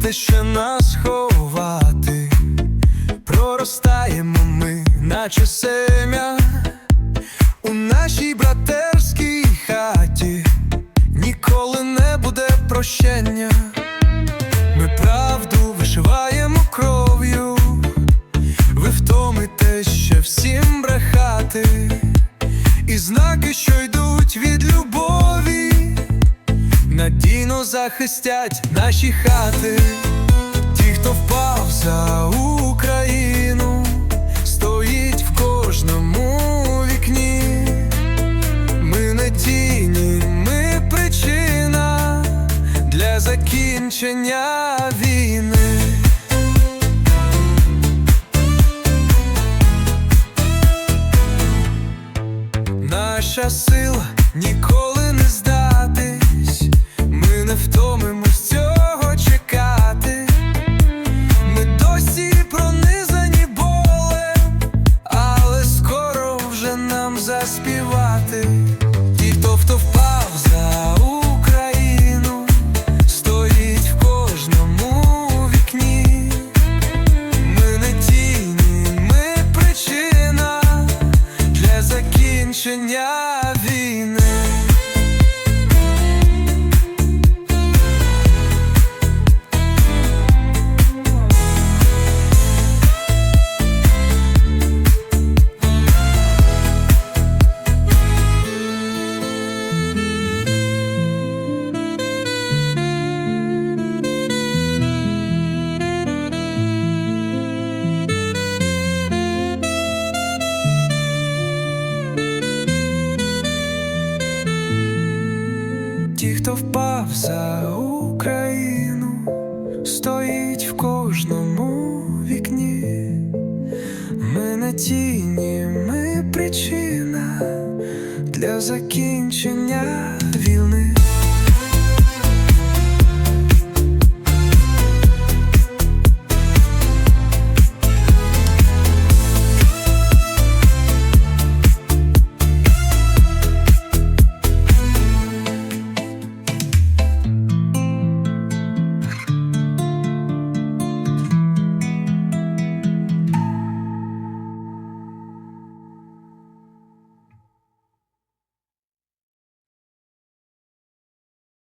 де ще нас ховати, проростаємо ми, наче сем'я. У нашій братерській хаті ніколи не буде прощення. Ми правду вишиваємо кров'ю, ви втомите ще всім брехати, і знаки, що йдуть надійно захистять наші хати. Ті, хто впав за Україну, стоїть в кожному вікні. Ми не тіні, ми причина для закінчення війни. Наша сила ніколи закінчення війни. Ті, хто впав за Україну, стоїть в кожному вікні. Ми не тіні, ми причина для закінчення війни.